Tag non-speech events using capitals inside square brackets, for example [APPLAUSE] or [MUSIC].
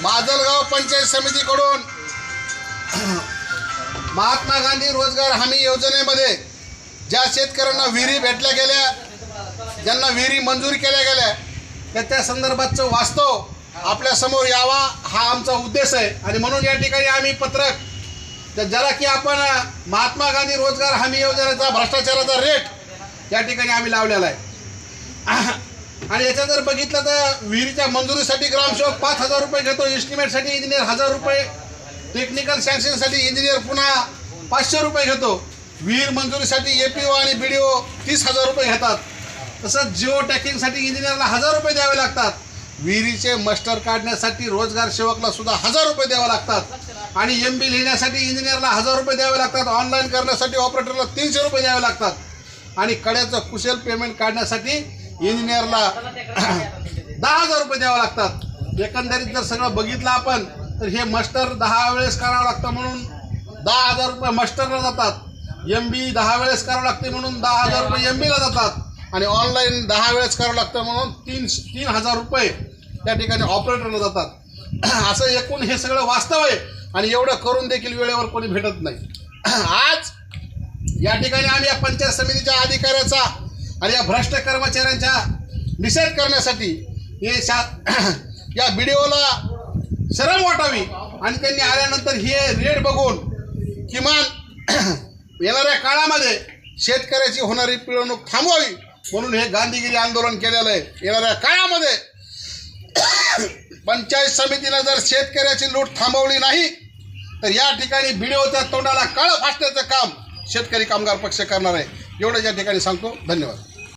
माजलगाव पंचायत समितीकडून महात्मा गांधी रोजगार हमी योजनेमध्ये ज्या शेतकऱ्यांना विहिरी भेटल्या गेल्या ज्यांना विहिरी मंजूर केल्या गेल्या तर त्या संदर्भातचं वास्तव आपल्यासमोर यावा हा आमचा उद्देश आहे. आणि म्हणून या ठिकाणी आम्ही पत्रक तर ज्याला की आपण महात्मा गांधी रोजगार हमी योजनेचा भ्रष्टाचाराचा रेट या ठिकाणी आम्ही लावलेला आहे. आणि याचं जर बघितलं तर विहिरीच्या मंजुरीसाठी ग्रामसेवक पाच हजार रुपये घेतो एस्टिमेटसाठी इंजिनियर हजार रुपये टेक्निकल सँक्शनसाठी इंजिनियर पुन्हा पाचशे रुपये घेतो. विहीर मंजुरीसाठी ए पी ओ आणि बी डी ओ तीस हजार रुपये घेतात. तसंच जिओ टॅकिंगसाठी इंजिनियरला हजार रुपये द्यावे लागतात. विहिरीचे मस्टर काढण्यासाठी रोजगार सेवकला सुद्धा हजार रुपये द्यावे लागतात. आणि एम बी लिहिण्यासाठी इंजिनियरला हजार रुपये द्यावे लागतात. ऑनलाईन करण्यासाठी ऑपरेटरला तीनशे रुपये द्यावे लागतात. आणि कड्याचं कुशल पेमेंट काढण्यासाठी इंजिनियरला [CLEARS THROAT] दहा हजार रुपये द्यावे लागतात. एकंदरीत जर सगळं बघितलं आपण तर हे मास्टर दहा वेळेस करावं लागतं म्हणून दहा हजार रुपये मास्टरला जातात. एम बी दहा वेळेस करावं लागते म्हणून दहा हजार रुपये एम बीला जातात. आणि ऑनलाईन दहा वेळेस करावं लागतं म्हणून तीन तीन हजार रुपये त्या ठिकाणी ऑपरेटरला जातात. [CLEARS THROAT] असं एकूण हे सगळं वास्तव आहे आणि एवढं करून देखील वेळेवर कोणी भेटत नाही. [CLEARS THROAT] आज या ठिकाणी आम्ही या पंचायत समितीच्या अधिकाऱ्याचा आणि या भ्रष्ट कर्मचाऱ्यांचा निषेध करण्यासाठी हे शा [CLEARS THROAT] या व्हिडिओला शरम वाटावी आणि त्यांनी आल्यानंतर हे रेट बघून किमान [CLEARS THROAT] येणाऱ्या काळामध्ये शेतकऱ्याची होणारी पिळवणूक थांबवावी म्हणून हे गांधीगिरी आंदोलन केलेलं आहे. येणाऱ्या काळामध्ये [CLEARS THROAT] पंचायत समितीनं जर शेतकऱ्याची लूट थांबवली नाही तर या ठिकाणी व्हिडिओच्या तोंडाला काळं फासण्याचं काम शेतकरी कामगार पक्ष करणार आहे. एवढं या ठिकाणी सांगतो. धन्यवाद.